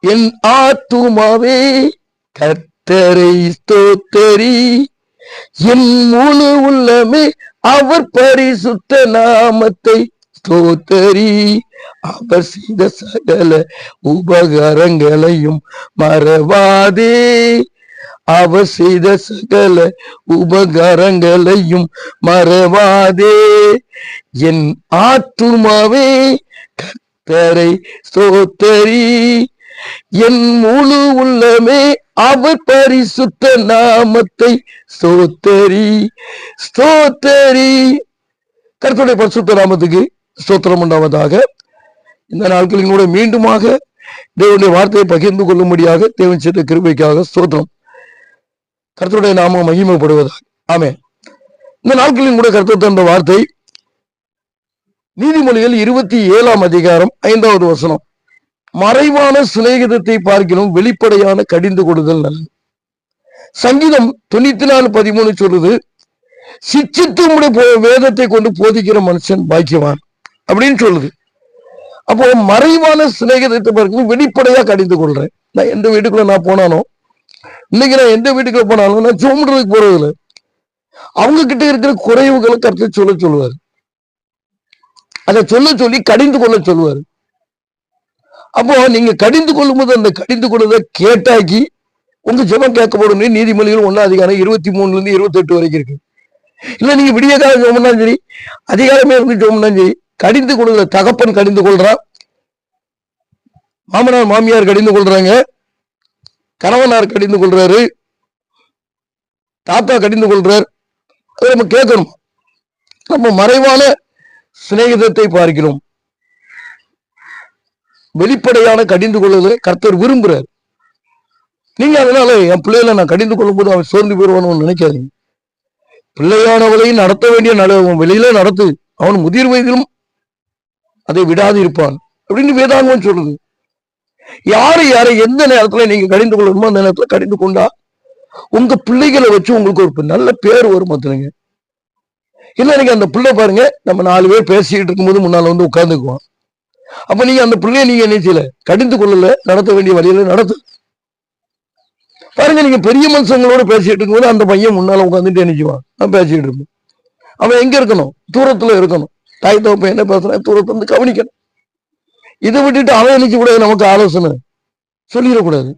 என் ஆத்துமாவே கத்தரை ஸ்தோத்தரி. என் முழு உள்ளமே அவர் பரிசுத்த நாமத்தை ஸ்தோத்தரி. அவர் செய்த சகல உபகாரங்களையும் மறவாதே. அவர் செய்த சகல உபகாரங்களையும் மறவாதே. என் ஆத்துமாவே கத்தரை ஸ்தோத்தரி. என் முழு உள்ளமே அவர் பரிசுத்த நாமத்தை ஸ்தோத்தரி ஸ்தோத்தரி. கருத்துடைய பரிசுத்த நாமத்துக்கு ஸ்தோத்திரம் உண்டாவதாக. இந்த நாட்களில் கூட மீண்டுமாக தேவனுடைய வார்த்தையை பகிர்ந்து கொள்ளும்படியாக தேவன் செய்த கிருபைக்காக ஸ்தோத்திரம். கருத்துடைய நாமம் மகிமைப்படுவதாக. ஆமே இந்த நாட்களில் கூட கருத்து தந்த வார்த்தை நீதிமொழிகள் இருபத்தி ஏழாம் அதிகாரம் ஐந்தாவது வசனம். மறைவான சிநேகிதத்தை பார்க்கிறோம் வெளிப்படையான கடிந்து கொடுதல் நல்லது சங்கீதம் தொண்ணூத்தி நாலு பதிமூணு சொல்லுது சிச்சித்து வேதத்தை கொண்டு போதிக்கிற மனுஷன் பாக்கியவான் அப்படின்னு சொல்லுது. அப்போ மறைவான சிநேகிதத்தை பார்க்கணும் வெளிப்படையா கடிந்து கொள்றேன். நான் எந்த வீட்டுக்குள்ள நான் போனாலும் இன்னைக்கு நான் எந்த வீட்டுக்குள்ள போனாலும் நான் சோம்புறதுக்கு போறது இல்லை. அவங்க கிட்ட இருக்கிற குறைவுகளை கருத்து சொல்ல சொல்லுவார். அதை சொல்ல சொல்லி கடிந்து கொள்ள சொல்லுவார். அப்போ நீங்க கடிந்து கொள்ளும்போது அந்த கடிந்து கொள்வதை கேட்டாக்கி உங்க ஜெபம் கேட்கப்படும் நீதிமொழிகள் ஒன்னா அதிகாரம் இருபத்தி மூணுல இருந்து இருபத்தி எட்டு வரைக்கும் இருக்கு. இல்ல நீங்க விடிய காலம் ஜோம்னா சரி அதிகாரமே இருந்து ஜோம்னா சரி கடிந்து கொள்கிற தகப்பன் கடிந்து கொள்றான். மாமனார் மாமியார் கடிந்து கொள்றாங்க. கணவனார் கடிந்து கொள்றாரு. தாத்தா கடிந்து கொள்றார். அதை நம்ம கேட்கணும். நம்ம மறைவான சிநேகிதத்தை பார்க்கிறோம். வெளிப்படையான கடிந்து கொள்வதை கர்த்தர் விரும்புகிறார் நீங்க அதனால என் பிள்ளைகளை நான் கடிந்து கொள்ளும் போது அவன் சோர்ந்து போயிடுவானு நினைக்காதீங்க. பிள்ளையானவளையும் நடத்த வேண்டிய நட வெளியில நடத்து அவன் முதிர் வயதிலும் அதை விடாது இருப்பான் அப்படின்னு வேதாங்கம் சொல்றது யாரை யாரை எந்த நேரத்துல நீங்க கடிந்து கொள்ளணுமோ அந்த நேரத்துல கடிந்து கொண்டா உங்க பிள்ளைகளை வச்சு உங்களுக்கு ஒரு நல்ல பேர் வரும் பார்த்துருங்க இல்ல நீங்க அந்த பிள்ளை பாருங்க நம்ம நாலு பேர் பேசிக்கிட்டு இருக்கும்போது முன்னால வந்து உட்கார்ந்துக்குவான் அப்ப நீங்க அந்த பிள்ளைய நீங்க என்ன செய்யல? கடிந்து கொள்ளல நடத்த வேண்டிய வழியில நடத்து. பாருங்க நீங்க பெரிய மனுஷங்களோட பேசிட்டு இருக்கும்போது அந்த பையன் முன்னால உட்காந்துட்டு நினைச்சுவான் நான் பேசிட்டு இருப்பேன். அவன் எங்க இருக்கணும்? தூரத்துல இருக்கணும். தாய் தகப்பன் என்ன பேசுறான்? தூரத்துல இருந்து கவனிக்கணும். இதை விட்டுட்டு அவன் நினைச்சு கூடாது நமக்கு ஆலோசனை. சொல்லிடக்கூடாது.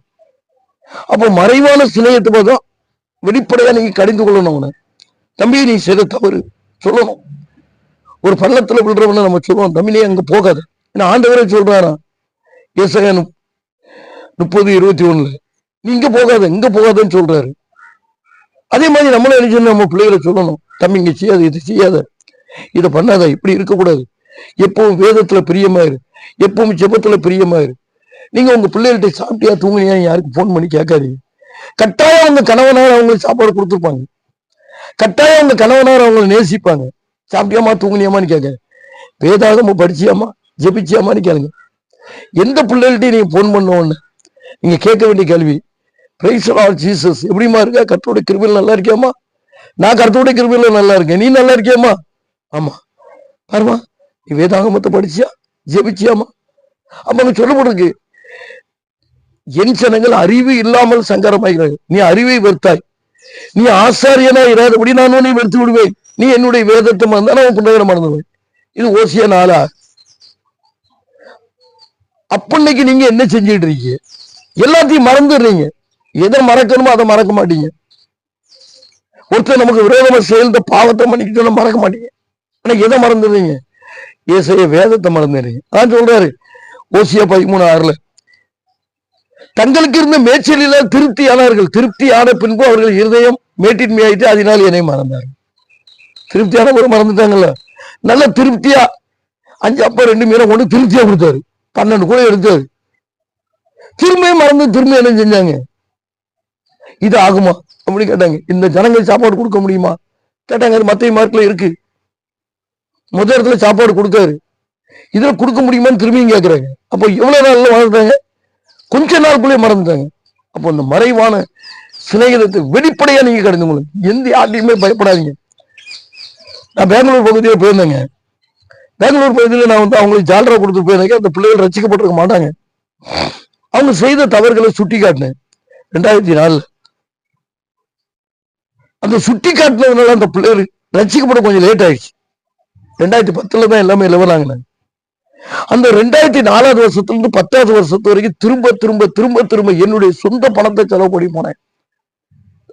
அப்போ மறைவான சிலையத்தை பார்த்தா வெளிப்படையா நீங்க கடிந்து கொள்ளணும் அவனை. தம்பி நீ செய்த தவறு. சொல்லணும். ஒரு பள்ளத்துல விழுறவன நம்ம சொல்லுவோம். தம்பி அங்க போகாது. என்ன ஆண்டவரே சொல்றாராம் ஏசாயா முப்பது இருபத்தி ஒண்ணுல நீ இங்க போகாத இங்க போகாதன்னு சொல்றாரு. அதே மாதிரி நம்மளும் என்ன செய்யணும்? நம்ம பிள்ளைகளை சொல்லணும். தம்பி இங்க செய்யாத இது செய்யாத. இதை பண்ணாத இப்படி இருக்கக்கூடாது. எப்பவும் வேதத்துல பிரியமாயிரு. எப்பவும் ஜெபத்துல பிரியமாயிரு. நீங்க உங்க பிள்ளைகள்கிட்ட சாப்பிட்டியா தூங்குனியா யாருக்கு ஃபோன் பண்ணி கேட்காதீங்க. கட்டாயம் உங்க கணவனார் அவங்களுக்கு சாப்பாடு கொடுத்துருப்பாங்க. கட்டாயம் உங்க கணவனார் அவங்களை நேசிப்பாங்க. சாப்பிட்டியாமா தூங்கினியாமான்னு கேட்க வேதாகம படிச்சியாமா ஜெபிச்சியாமான்னு கேளுங்க எந்த பிள்ளைகள்ட்டையும் நீங்க ஃபோன் பண்ண நீங்கள் நீங்க கேட்க வேண்டிய கேள்வி. பிரைஸ் ஆல் ஜீசஸ் எப்படிமா இருக்கா? கர்த்தோட கிருபையில் நல்லா இருக்கியாமா நான் கருத்தோட கிருபையில் நல்லா இருக்கேன். நீ நல்லா இருக்கியாமா ஆமா. பாருமா நீ வேதாகமத்தை படிச்சியா? ஜெபிச்சியாமா அப்ப அங்க சொல்லப்படுருக்கு என் ஜனங்கள் அறிவு இல்லாமல் சங்கரமாகிறார்கள் நீ அறிவை வெறுத்தாய். நீ ஆசாரியனா இராதபடி நான் உன்னை வெறுத்து விடுவேன். நீ என்னுடைய வேதத்தை மறந்தா நான் புண்டகரம் மறந்துடுவேன். இது ஓசிய நாளா அப்பன்னைக்கு நீங்க என்ன செஞ்சுட்டு இருக்கீங்க? எல்லாத்தையும் மறந்துடுறீங்க. எதை மறக்கணுமோ அதை மறக்க மாட்டீங்க. ஒருத்தர் நமக்கு விரோதமா செயல்த பாவத்தை பண்ணிக்கிட்டு மறக்க மாட்டீங்க. ஆனா எதை மறந்துடுறீங்க? ஏசைய வேதத்தை மறந்துடுறீங்க. அதான் சொல்றாரு. ஓசியா பதிமூணு ஆறுல தங்களுக்கு இருந்த மேய்ச்சலில திருப்தியானார்கள் திருப்தியான பின்பு அவர்கள் இருதயம் மேட்டின்மையாயிட்டு அதனால் என்னை மறந்தார் திருப்தியானவரை மறந்துட்டாங்கல்ல. நல்ல திருப்தியா அஞ்சு அப்பா ரெண்டு மீனம் கொண்டு திருப்தியா கொடுத்தாரு. பன்னெண்டு கூட எடுத்தாரு திரும்பியும் மறந்து திரும்பி என்ன செஞ்சாங்க? இது ஆகுமா? அப்படின்னு கேட்டாங்க. இந்த ஜனங்கள் சாப்பாடு கொடுக்க முடியுமா? கேட்டாங்க. அது மத்திய மார்க்கில் இருக்கு. முதல் இடத்துல சாப்பாடு கொடுத்தாரு. இதில் கொடுக்க முடியுமான்னு திரும்பியும் கேட்குறாங்க அப்போ எவ்வளோ நாளில் வளர்ந்தாங்க? கொஞ்ச நாளுக்குள்ளே மறந்துட்டாங்க. அப்போ இந்த மறைவான சிநேகிதத்தை வெளிப்படையாக நீங்கள் கடந்து கொள்ளுங்க. எந்த யார்ட்டையுமே பயப்படாதீங்க. நான் பெங்களூர் பகுதியில் போயிருந்தேங்க பெங்களூர் பகுதியில் நான் வந்து அவங்களுக்கு ஜாலரா கொடுத்து போயிருந்தேன். அந்த பிள்ளைகள் ரசிக்கப்பட்டிருக்க மாட்டாங்க. அவங்க செய்த தவறுகளை சுட்டி காட்டினேன் ரெண்டாயிரத்தி நாலுல. அந்த சுட்டி காட்டினதுனால அந்த பிள்ளைகள் ரசிக்கப்பட கொஞ்சம் லேட் ஆயிடுச்சு. ரெண்டாயிரத்தி பத்துல தான் எல்லாமே லெவல் ஆங்கினாங்க அந்த ரெண்டாயிரத்தி நாலாவது வருஷத்துல இருந்து பத்தாவது வருஷத்து வரைக்கும் திரும்ப திரும்ப திரும்ப திரும்ப என்னுடைய சொந்த பணத்தை செலவு பண்ணி போனேன்.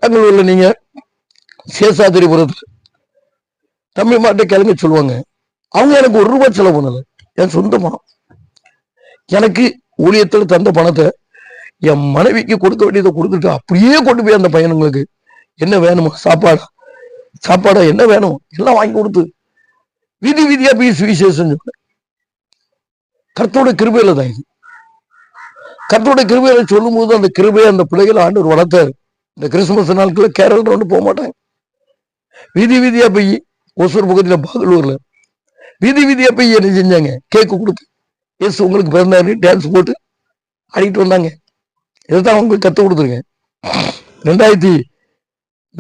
பெங்களூர்ல நீங்க சேஷாதிரிபுரத்துல தமிழ் மாட்டை கிளம்பி சொல்லுவாங்க. அவங்க எனக்கு ஒரு ரூபாய் செலவு பண்ணலை. என் சொந்த பணம். எனக்கு ஊழியத்தில் தந்த பணத்தை என் மனைவிக்கு கொடுக்க வேண்டியதை கொடுத்துட்டு அப்படியே கொண்டு போய் அந்த பையனுங்களுக்கு என்ன வேணுமா? சாப்பாடா? சாப்பாடா என்ன வேணும்? எல்லாம் வாங்கி கொடுத்து. வீதி வீதியா போய் சுவிசேஷம் சொன்னேன். கர்த்தோட கிருபையில தான் இது. கர்த்தோட கிருபையில சொல்லும் போது அந்த கிருபையை அந்த பிள்ளைகளை ஆண்டு வளர்த்தாரு. இந்த கிறிஸ்துமஸ் நாட்களில் கேரள ரவுண்டு போக மாட்டாங்க. வீதி விதியா போய் ஒசூர் பகுதியில் பாகலூர்ல வீதி வீதியாக போய் என்ன செஞ்சாங்க? கேக்கு கொடுத்து. எஸ் உங்களுக்கு பிறந்தாரு டான்ஸ் போட்டு ஆடிக்கிட்டு வந்தாங்க. இதுதான் அவங்களுக்கு கற்றுக் கொடுத்துருங்க. ரெண்டாயிரத்தி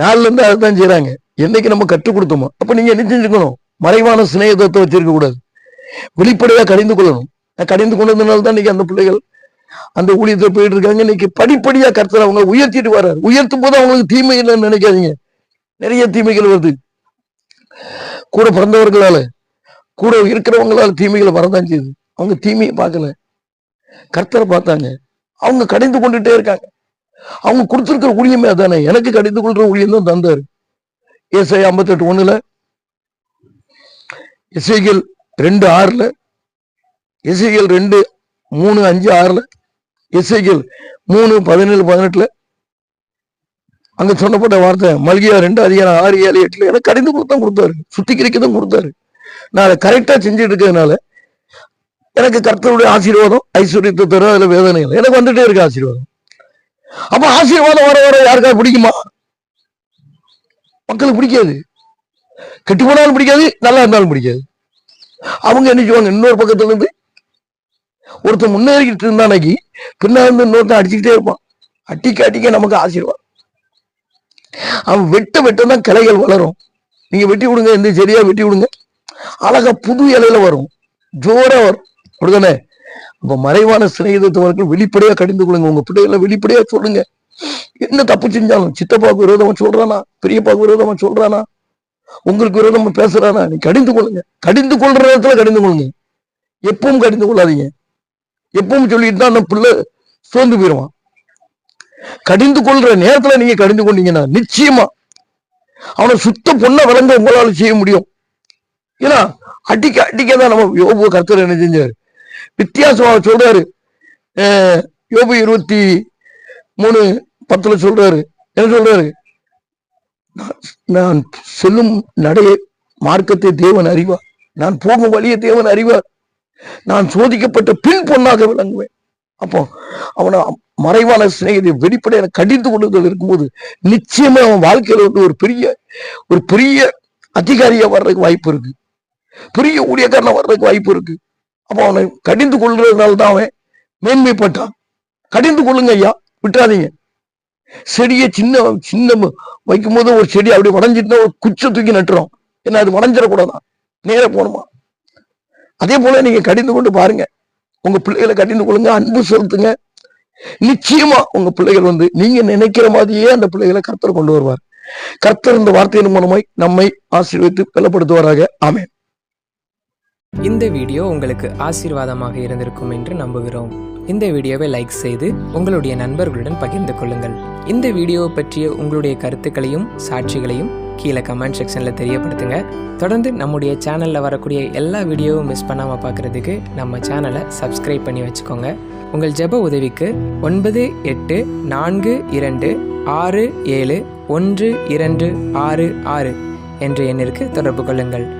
நாலுலேருந்து அதை அதுதான் செய்கிறாங்க என்னைக்கு நம்ம கற்றுக் கொடுத்தோமோ அப்போ நீங்கள் என்ன செஞ்சுக்கணும்? மறைவான சிநேகத்தை வச்சிருக்க கூடாது. வெளிப்படையாக கடிந்து கொள்ளணும். நான் கடிந்து கொண்டதுனால தான் இன்னைக்கு அந்த பிள்ளைகள் அந்த ஊழியத்தில் போயிட்டு இருக்காங்க. இன்னைக்கு படிப்படியாக கர்த்தர் அவங்க உயர்த்திட்டு வர்றாரு. உயர்த்தும் போது அவங்களுக்கு தீமை இல்லைன்னு நினைக்காதீங்க. நிறைய தீமைகள் வருது. கூட பிறந்தவர்களால கூட இருக்கிறவங்களால தீமைகள் வரதான் செய்யுது. அவங்க தீமையை பார்க்கல. கர்த்தரை பார்த்தாங்க. அவங்க கடிந்து கொண்டுட்டே இருக்காங்க. அவங்க கொடுத்துருக்கிற ஊழியமே அதானே. எனக்கு கடிந்து கொள்ற ஊழியம் தான் தந்தாரு. ஏசாய் ஐம்பத்தெட்டு ஒண்ணுல இசைகள் ரெண்டு ஆறுல இசைகள் ரெண்டு மூணு அஞ்சு ஆறுல இசைகள் மூணு பதினேழு பதினெட்டுல அங்க சொல்லப்பட்ட வார்த்தை மல்கியா ரெண்டு அதிகாரம் ஆறு ஏழு எட்டுல எனக்கு கடிந்து கொடுத்தான் கொடுத்தாரு. சுத்திகரிக்க தான் கொடுத்தாரு. நான் அதை கரெக்டாக செஞ்சுட்டு இருக்கிறதுனால எனக்கு கர்த்தருடைய ஆசீர்வாதம் ஐஸ்வர்யத்தை தரும் அதில் வேதனை இல்லை எனக்கு வந்துட்டே இருக்கு ஆசீர்வாதம். அப்போ ஆசீர்வாதம் வர வர யாருக்காவது பிடிக்குமா? மக்களுக்கு பிடிக்காது. கெட்டு போனாலும் பிடிக்காது நல்லா இருந்தாலும் பிடிக்காது. அவங்க என்ன செய்வாங்க? இன்னொரு பக்கத்துல இருந்து ஒருத்தன் முன்னேறிக்கிட்டு இருந்தானைக்கு பின்னா இருந்து இன்னொருத்தன் அடிச்சுக்கிட்டே இருப்பான். அட்டிக்க அட்டிக்க நமக்கு ஆசீர்வாதம். அவன் வெட்ட வெட்ட தான் கிளைகள் வளரும். நீங்க வெட்டி விடுங்க இந்த செடியா வெட்டி விடுங்க அழகா புது இலையில வரும். ஜோரா வரும். அப்படிதானே? அப்ப மறைவான சிநேகிதத்தவர்கள் வெளிப்படையா கடிந்து கொள்ளுங்க. உங்க பிள்ளைகளை வெளிப்படையா சொல்லுங்க. என்ன தப்பு செஞ்சாலும். சித்தப்பாவுக்கு விரோதமா சொல்றானா? பெரியப்பாவுக்கு விரோதமா சொல்றானா? உங்களுக்கு விரோதமா பேசுறானா? நீ கடிந்து கொள்ளுங்க. கடிந்து கொள்ற இடத்துல கடிந்து கொள்ளுங்க. எப்பவும் கடிந்து கொள்ளாதீங்க. எப்பவும் சொல்லிட்டு தான் அந்த பிள்ளை சோர்ந்து போயிடுவான் கடிந்து கொள்ற நேரத்துல நீங்க கடிந்து கொண்டீங்கன்னா நிச்சயமா அவனை சுத்த பொண்ண விளங்க உங்களால செய்ய முடியும். ஏன்னா அடிக்க அடிக்க தான் நம்ம யோபு கர்த்தர் என்ன செஞ்சாரு? வித்தியாசமாக சொல்றாரு. யோபு இருபத்தி மூணு பத்துல சொல்றாரு. என்ன சொல்றாரு? நான் செல்லும் நடைய மார்க்கத்தை தேவன் அறிவார். நான் போகும் வழியை தேவன் அறிவார். நான் சோதிக்கப்பட்ட பின் பொண்ணாக விளங்குவேன். அப்போ அவனை மறைவான சிநேகத்தை வெளிப்படையான கடிந்து கொண்டு இருக்கும்போது நிச்சயமா அவன் வாழ்க்கையில வந்து ஒரு பெரிய ஒரு பெரிய அதிகாரியா வர்றதுக்கு வாய்ப்பு இருக்கு. பெரிய ஊழியக்காரனா வர்றதுக்கு வாய்ப்பு இருக்கு. அப்போ அவனை கடிந்து கொள்றதுனால தான் அவன் மேன்மைப்பட்டான். கடிந்து கொள்ளுங்க ஐயா விட்டுறாதீங்க. செடியை சின்ன சின்ன வைக்கும் போது ஒரு செடி அப்படி வளைஞ்சிட்டுனா ஒரு குச்சை தூக்கி நட்டுறோம் ஏன்னா அது வளைஞ்சிடக்கூடாதான். நேர போகணுமா? அதே போல நீங்க கடிந்து கொண்டு பாருங்க. உங்க பிள்ளைகளை கடிந்து கொள்ளுங்க அன்பு செலுத்துங்க. நிச்சயமா உங்க பிள்ளைகள் வந்து நீங்க நினைக்கிற மாதிரியே அந்த பிள்ளைகளை கர்த்தர் கொண்டு வருவார். கர்த்தர் இந்த வார்த்தையின் மூலமாய் நம்மை ஆசீர்வித்து பலப்படுத்துவாராக. ஆமேன். இந்த வீடியோ உங்களுக்கு ஆசீர்வாதமாக இருந்திருக்கும் என்று நம்புகிறோம். இந்த வீடியோவை லைக் செய்து உங்களுடைய நண்பர்களுடன் பகிர்ந்து கொள்ளுங்கள். இந்த வீடியோவை பற்றிய உங்களுடைய கருத்துக்களையும் சாட்சிகளையும் கீழே கமெண்ட் செக்ஷனில் தெரியப்படுத்துங்க. தொடர்ந்து நம்முடைய சேனலில் வரக்கூடிய எல்லா வீடியோவும் மிஸ் பண்ணாமல் பார்க்குறதுக்கு நம்ம சேனலை சப்ஸ்கிரைப் பண்ணி வச்சுக்கோங்க. உங்கள் ஜெப உதவிக்கு ஒன்பது எட்டு நான்கு இரண்டு ஆறு ஏழு ஒன்று இரண்டு ஆறு ஆறு என்ற எண்ணிற்கு தொடர்பு கொள்ளுங்கள்.